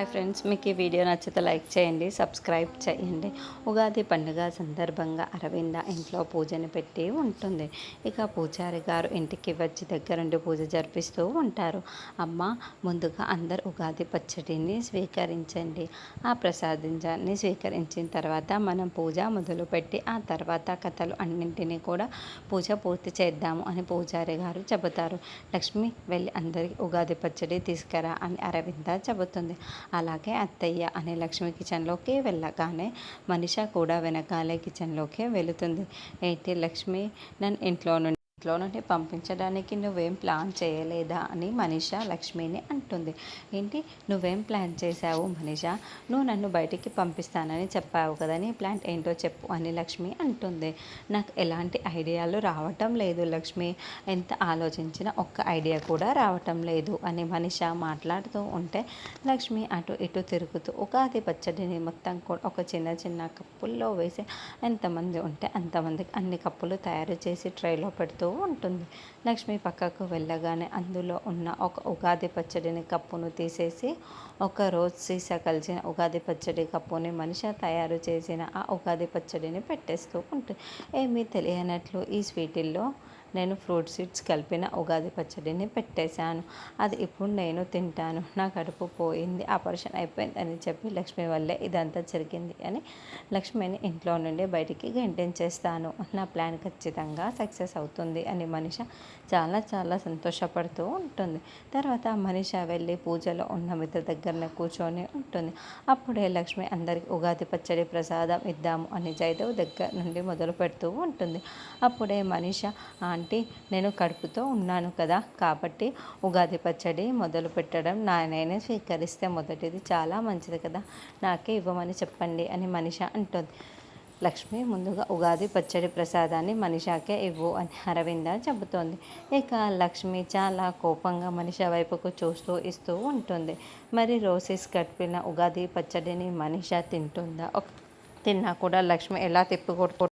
Hi friends మీకు ఈ video నచ్చితే లైక్ చేయండి సబ్స్క్రైబ్ చేయండి. ఉగాది పండుగ సందర్భంగా అరవింద ఇంట్లో పూజని పెట్టి ఉంటుంది. ఇక పూజారి గారు ఇంటికి వచ్చి దగ్గరుండి పూజ జరిపిస్తూ ఉంటారు. అమ్మ ముందుగా అందరు ఉగాది పచ్చడిని స్వీకరించండి. ఆ ప్రసాదించాన్ని స్వీకరించిన తర్వాత మనం పూజ మొదలుపెట్టి ఆ తర్వాత కథలు అన్నింటినీ కూడా పూజ పూర్తి చేద్దాము అని పూజారి గారు చెబుతారు. లక్ష్మి వెళ్ళి అందరికి ఉగాది పచ్చడి తీసుకురా అని అరవింద చెబుతుంది. అలాగే అత్తయ్య అనే లక్ష్మి కిచెన్లోకి వెళ్ళగానే మనిష కూడా వెనకాలే కిచెన్లోకి వెళుతుంది. ఏంటి లక్ష్మి నన్ను ఇంట్లో నుండి ఇంట్లో నుండి పంపించడానికి నువ్వేం ప్లాన్ చేయలేదా అని మనీష లక్ష్మిని అంటుంది. ఏంటి? నువ్వేం ప్లాన్ చేశావు మనీష? నువ్వు నన్ను బయటికి పంపిస్తానని చెప్పావు కదా నీ ప్లాన్ ఏంటో చెప్పు అని లక్ష్మి అంటుంది. నాకు ఎలాంటి ఐడియాలు రావటం లేదు లక్ష్మి. ఎంత ఆలోచించినా ఒక్క ఐడియా కూడా రావటం లేదు అని మనిష మాట్లాడుతూ ఉంటే లక్ష్మి అటు ఇటు తిరుగుతూ ఉగాది పచ్చడిని మొత్తం కూడా ఒక చిన్న చిన్న కప్పుల్లో వేసి ఎంతమంది ఉంటే అంతమందికి అన్ని కప్పులు తయారు చేసి ట్రైలో పెడుతూ ఉంటుంది. లక్ష్మి పక్కకు వెళ్ళగానే అందులో ఉన్న ఒక ఉగాది పచ్చడిని కప్పును తీసేసి ఒక రోజ్ సీసా కలిసిన ఉగాది పచ్చడి కప్పుని మనిషి తయారు చేసిన ఆ ఉగాది పచ్చడిని పెట్టేస్తూ ఉంటుంది. ఏమీ తెలియనట్లు ఈ స్వీటిల్లో నేను ఫ్రూట్ సీడ్స్ కలిపిన ఉగాది పచ్చడిని పెట్టేశాను. అది ఇప్పుడు నేను తింటాను. నా కడుపు పోయింది. ఆపరేషన్ అయిపోయింది అని చెప్పి లక్ష్మి వల్లే ఇదంతా జరిగింది అని లక్ష్మిని ఇంట్లో నుండి బయటికి గెంటించేస్తాను. నా ప్లాన్ ఖచ్చితంగా సక్సెస్ అవుతుంది అని మనిష చాలా చాలా సంతోషపడుతూ ఉంటుంది. తర్వాత మనిష వెళ్ళి పూజలో ఉన్న మిత్ర దగ్గరనే కూర్చొని ఉంటుంది. అప్పుడే లక్ష్మి అందరికి ఉగాది పచ్చడి ప్రసాదం ఇద్దాము అని జైదేవ్ దగ్గర నుండి మొదలు పెడుతూ ఉంటుంది. అప్పుడే మనిష ఆంటీ నేను కడుపుతో ఉన్నాను కదా. కాబట్టి ఉగాది పచ్చడి మొదలు పెట్టడం నా స్వీకరిస్తే మొదటిది చాలా మంచిది కదా. నాకే ఇవ్వమని చెప్పండి అని మనిష అంటుంది. లక్ష్మి ముందుగా ఉగాది పచ్చడి ప్రసాదాన్ని మనిషాకే ఇవ్వు అని అరవింద చెబుతోంది. ఇక లక్ష్మి చాలా కోపంగా మనిష వైపుకు చూస్తూ ఇస్తూ ఉంటుంది. మరి రోసెస్ కట్టిన ఉగాది పచ్చడిని మనిష తింటుందా? ఒక తిన్నా కూడా లక్ష్మి ఎలా తిప్పికొట్టు